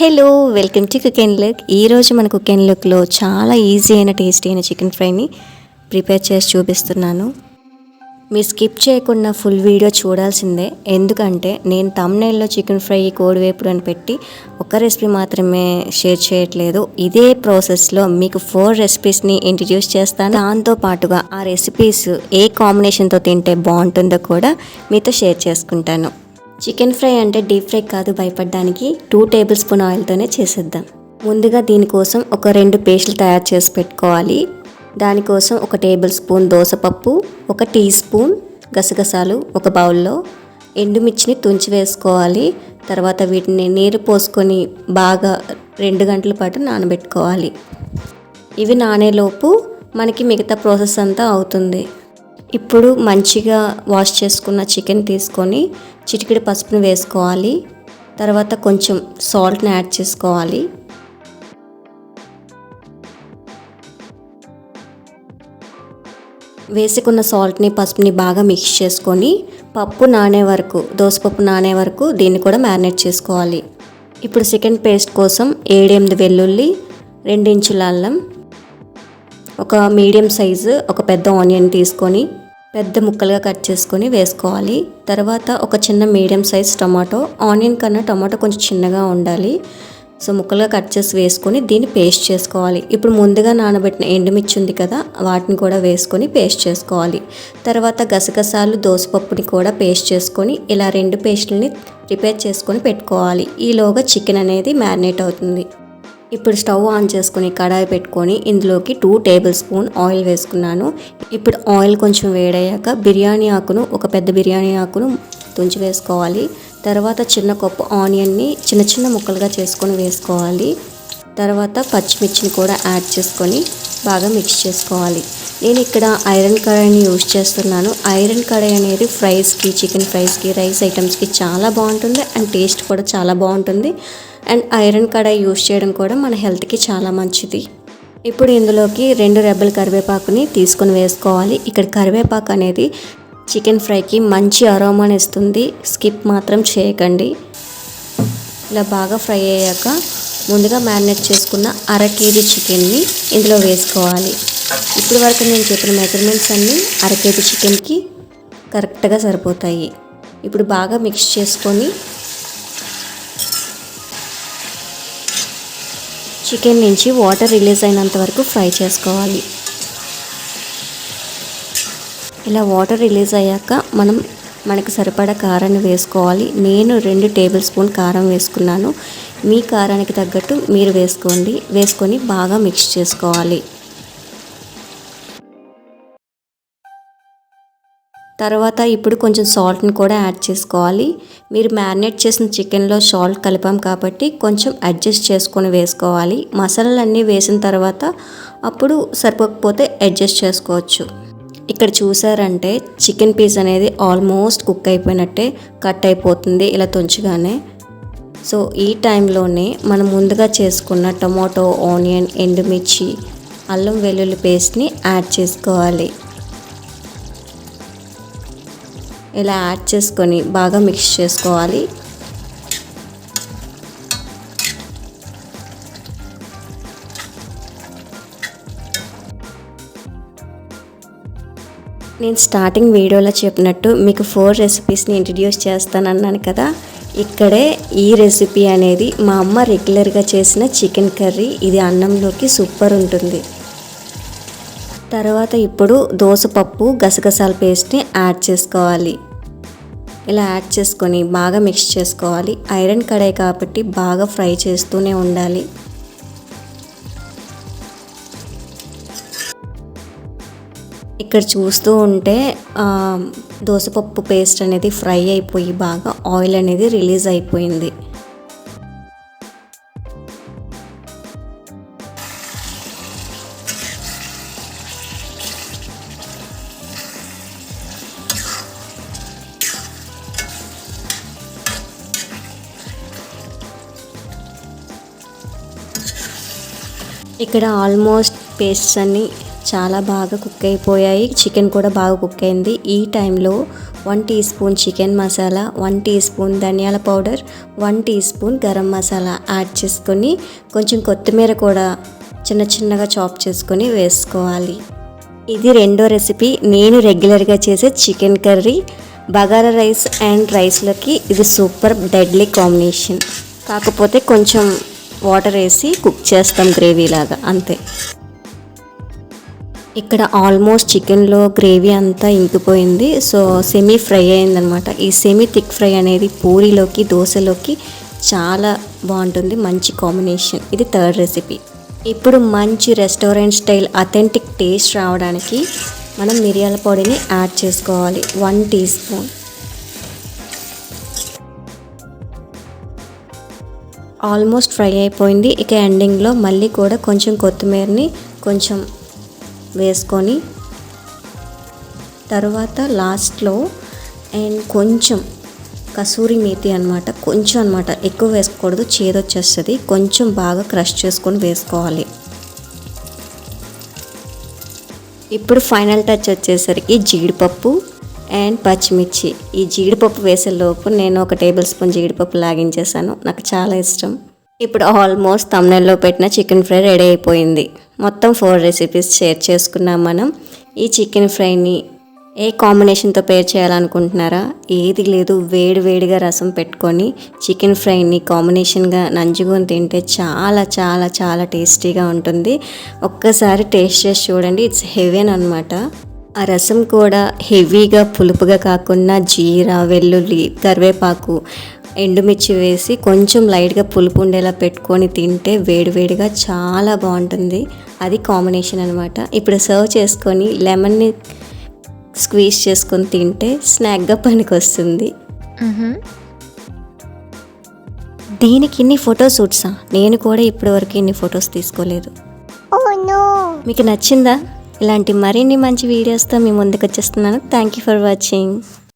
Hello welcome to cook and look. ఈరోజు మన కుకెన్ లుక్లో చాలా ఈజీ అయిన టేస్టీ అయిన చికెన్ ఫ్రైని ప్రిపేర్ చేసి చూపిస్తున్నాను. మీరు స్కిప్ చేయకుండా ఫుల్ వీడియో చూడాల్సిందే. ఎందుకంటే నేను తమ్నైల్లో చికెన్ ఫ్రై కోడివేపుడు అని పెట్టి ఒక రెసిపీ మాత్రమే షేర్ చేయట్లేదు. ఇదే ప్రాసెస్లో మీకు ఫోర్ రెసిపీస్ని ఇంట్రడ్యూస్ చేస్తాను. దాంతో పాటుగా ఆ రెసిపీస్ ఏ కాంబినేషన్తో తింటే బాగుంటుందో కూడా మీతో షేర్ చేసుకుంటాను. చికెన్ ఫ్రై అంటే డీప్ ఫ్రై కాదు భయపడడానికి. టూ టేబుల్ స్పూన్ ఆయిల్తోనే చేసేద్దాం. ముందుగా దీనికోసం ఒక రెండు పేస్టులు తయారు చేసి పెట్టుకోవాలి. దానికోసం ఒక టేబుల్ స్పూన్ దోసపప్పు ఒక టీ స్పూన్ గసగసాలు ఒక బౌల్లో. ఎండుమిర్చిని తుంచి వేసుకోవాలి. తర్వాత వీటిని నీరు పోసుకొని బాగా రెండు గంటల పాటు నానబెట్టుకోవాలి. ఇవి నానేలోపు మనకి మిగతా ప్రాసెస్ అంతా అవుతుంది. ఇప్పుడు మంచిగా వాష్ చేసుకున్న చికెన్ తీసుకొని చిటికెడు పసుపును వేసుకోవాలి. తర్వాత కొంచెం సాల్ట్ని యాడ్ చేసుకోవాలి. వేసుకున్న సాల్ట్ని పసుపుని బాగా మిక్స్ చేసుకొని పప్పు నానే వరకు దోసపప్పు నానే వరకు దీన్ని కూడా మ్యారినేట్ చేసుకోవాలి. ఇప్పుడు చికెన్ పేస్ట్ కోసం ఏడెనిమిది వెల్లుల్లి రెండించుల అల్లం ఒక మీడియం సైజు ఒక పెద్ద ఆనియన్ తీసుకొని పెద్ద ముక్కలుగా కట్ చేసుకొని వేసుకోవాలి. తర్వాత ఒక చిన్న మీడియం సైజ్ టమాటో ఆనియన్ కన్నా టమాటో కొంచెం చిన్నగా ఉండాలి. సో ముక్కలుగా కట్ చేసి వేసుకొని దీన్ని పేస్ట్ చేసుకోవాలి. ఇప్పుడు ముందుగా నానబెట్టిన ఎండుమిర్చి ఉంది కదా వాటిని కూడా వేసుకొని పేస్ట్ చేసుకోవాలి. తర్వాత గసగసాలు దోసపప్పుని కూడా పేస్ట్ చేసుకొని ఇలా రెండు పేస్టులని ప్రిపేర్ చేసుకొని పెట్టుకోవాలి. ఈలోగా చికెన్ అనేది మ్యారినేట్ అవుతుంది. ఇప్పుడు స్టవ్ ఆన్ చేసుకొని కడాయి పెట్టుకొని ఇందులోకి టూ టేబుల్ స్పూన్ ఆయిల్ వేసుకున్నాను. ఇప్పుడు ఆయిల్ కొంచెం వేడయ్యాక బిర్యానీ ఆకును ఒక పెద్ద బిర్యానీ ఆకును తుంచి వేసుకోవాలి. తర్వాత చిన్న కప్పు ఆనియన్ని చిన్న చిన్న ముక్కలుగా చేసుకొని వేసుకోవాలి. తర్వాత పచ్చిమిర్చిని కూడా యాడ్ చేసుకొని బాగా మిక్స్ చేసుకోవాలి. నేను ఇక్కడ ఐరన్ కడాయిని యూజ్ చేస్తున్నాను. ఐరన్ కడాయి అనేది ఫ్రైస్కి చికెన్ ఫ్రైస్కి రైస్ ఐటమ్స్కి చాలా బాగుంటుంది అండ్ టేస్ట్ కూడా చాలా బాగుంటుంది. అండ్ ఐరన్ కడాయి యూజ్ చేయడం కూడా మన హెల్త్కి చాలా మంచిది. ఇప్పుడు ఇందులోకి రెండు రెబ్బల కరివేపాకుని తీసుకొని వేసుకోవాలి. ఇక్కడ కరివేపాకు అనేది చికెన్ ఫ్రైకి మంచి అరోమాని ఇస్తుంది. స్కిప్ మాత్రం చేయకండి. ఇలా బాగా ఫ్రై అయ్యాక ముందుగా మ్యారినేట్ చేసుకున్న అర కేజీ చికెన్ని ఇందులో వేసుకోవాలి. ఇప్పుడు వరకు నేను చెప్పిన మెజర్మెంట్స్ అన్నీ అరకేజీ చికెన్కి కరెక్ట్గా సరిపోతాయి. ఇప్పుడు బాగా మిక్స్ చేసుకొని చికెన్ నుంచి వాటర్ రిలీజ్ అయినంత వరకు ఫ్రై చేసుకోవాలి. ఇలా వాటర్ రిలీజ్ అయ్యాక మనం మనకు సరిపడా కారాన్ని వేసుకోవాలి. నేను రెండు టేబుల్ స్పూన్ కారం వేసుకున్నాను. మీ కారానికి తగ్గట్టు మీరు వేసుకోండి. వేసుకొని బాగా మిక్స్ చేసుకోవాలి. తర్వాత ఇప్పుడు కొంచెం సాల్ట్ని కూడా యాడ్ చేసుకోవాలి. మీరు మ్యారినేట్ చేసిన చికెన్లో సాల్ట్ కలిపాం కాబట్టి కొంచెం అడ్జస్ట్ చేసుకొని వేసుకోవాలి. మసాలాలన్నీ వేసిన తర్వాత అప్పుడు సరిపోకపోతే అడ్జస్ట్ చేసుకోవచ్చు. ఇక్కడ చూసారంటే చికెన్ పీస్ అనేది ఆల్మోస్ట్ కుక్ అయిపోయినట్టే కట్ అయిపోతుంది ఇలా తుంచగానే. సో ఈ టైంలోనే మనం ముందుగా చేసుకున్న టొమాటో ఆనియన్ ఎండుమిర్చి అల్లం వెల్లుల్లి పేస్ట్ని యాడ్ చేసుకోవాలి. ఇలా యాడ్ చేసుకొని బాగా మిక్స్ చేసుకోవాలి. నేను స్టార్టింగ్ వీడియోలో చెప్పినట్టు మీకు ఫోర్ రెసిపీస్ని ఇంట్రడ్యూస్ చేస్తానన్నాను కదా. ఇక్కడే ఈ రెసిపీ అనేది మా అమ్మ రెగ్యులర్గా చేసిన చికెన్ కర్రీ ఇది అన్నంలోకి సూపర్ ఉంటుంది. తర్వాత ఇప్పుడు దోసపప్పు గసగసాల పేస్ట్ని యాడ్ చేసుకోవాలి. ఇలా యాడ్ చేసుకొని బాగా మిక్స్ చేసుకోవాలి. ఐరన్ కడాయి కాబట్టి బాగా ఫ్రై చేస్తూనే ఉండాలి. ఇక్కడ చూస్తూ ఉంటే దోసపప్పు పేస్ట్ అనేది ఫ్రై అయిపోయి బాగా ఆయిల్ అనేది రిలీజ్ అయిపోయింది. ఇక్కడ ఆల్మోస్ట్ పేస్ట్స్ అన్నీ చాలా బాగా కుక్ అయిపోయాయి. చికెన్ కూడా బాగా కుక్ అయింది. ఈ టైంలో one teaspoon chicken masala one teaspoon ధనియాల powder one teaspoon garam masala add చేసుకొని కొంచెం కొత్తిమీర కూడా చిన్న చిన్నగా చాప్ చేసుకొని వేసుకోవాలి. ఇది రెండో రెసిపీ. నేను రెగ్యులర్గా చేసే chicken curry. Bagara rice and రైస్లోకి ఇది సూపర్ డెడ్లీ కాంబినేషన్. కాకపోతే కొంచెం వాటర్ వేసి కుక్ చేస్తాం గ్రేవీ లాగా అంతే. ఇక్కడ ఆల్మోస్ట్ చికెన్లో గ్రేవీ అంతా ఇంకిపోయింది. సో సెమీ ఫ్రై అయిందనమాట. ఈ సెమీ థిక్ ఫ్రై అనేది పూరీలోకి దోశలోకి చాలా బాగుంటుంది. మంచి కాంబినేషన్ ఇది థర్డ్ రెసిపీ ఇప్పుడు మంచి రెస్టారెంట్ స్టైల్ అథెంటిక్ టేస్ట్ రావడానికి మనం మిరియాల పొడిని యాడ్ చేసుకోవాలి. One teaspoon almost fry అయిపోయింది. ఇక ఎండింగ్లో మళ్ళీ కూడా కొంచెం కొత్తిమీరని కొంచెం వేసుకొని తర్వాత లాస్ట్లో అండ్ కొంచెం కసూరి మేతి అనమాట కొంచెం అనమాట ఎక్కువ వేసుకోకూడదు. చేదొచ్చేస్తుంది. కొంచెం బాగా క్రష్ చేసుకొని వేసుకోవాలి. ఇప్పుడు ఫైనల్ టచ్ వచ్చేసరికి జీడిపప్పు. అండ్ పచ్చిమిర్చి. ఈ జీడిపప్పు వేసే లోపు నేను ఒక టేబుల్ స్పూన్ జీడిపప్పు లాగించేసాను నాకు చాలా ఇష్టం. ఇప్పుడు ఆల్మోస్ట్ తమ్నెల్లో పెట్టిన చికెన్ ఫ్రై రెడీ అయిపోయింది. మొత్తం ఫోర్ రెసిపీస్ షేర్ చేసుకున్నాం మనం. ఈ చికెన్ ఫ్రైని ఏ కాంబినేషన్తో పేర్ చేయాలనుకుంటున్నారా? ఏది లేదు వేడి వేడిగా రసం పెట్టుకొని చికెన్ ఫ్రైని కాంబినేషన్గా నంజుకొని తింటే చాలా చాలా చాలా టేస్టీగా ఉంటుంది. ఒక్కసారి టేస్ట్ చేసి చూడండి ఇట్స్ హెవెన్ అనమాట ఆ రసం కూడా హెవీగా పులుపుగా కాకుండా జీరా వెల్లుల్లి కరివేపాకు ఎండుమిర్చి వేసి కొంచెం లైట్గా పులుపు ఉండేలా పెట్టుకొని తింటే వేడివేడిగా చాలా బాగుంటుంది. అది కాంబినేషన్ అనమాట ఇప్పుడు సర్వ్ చేసుకొని లెమన్ని స్క్వీజ్ చేసుకొని తింటే స్నాక్గా పనికి వస్తుంది దీనికి ఇన్ని ఫొటో షూట్సా? నేను కూడా ఇప్పటివరకు ఇన్ని ఫొటోస్ తీసుకోలేదు! మీకు నచ్చిందా? ఇలాంటి మరిన్ని మంచి వీడియోస్తో మీ ముందుకు వచ్చేస్తున్నాను. Thank you for watching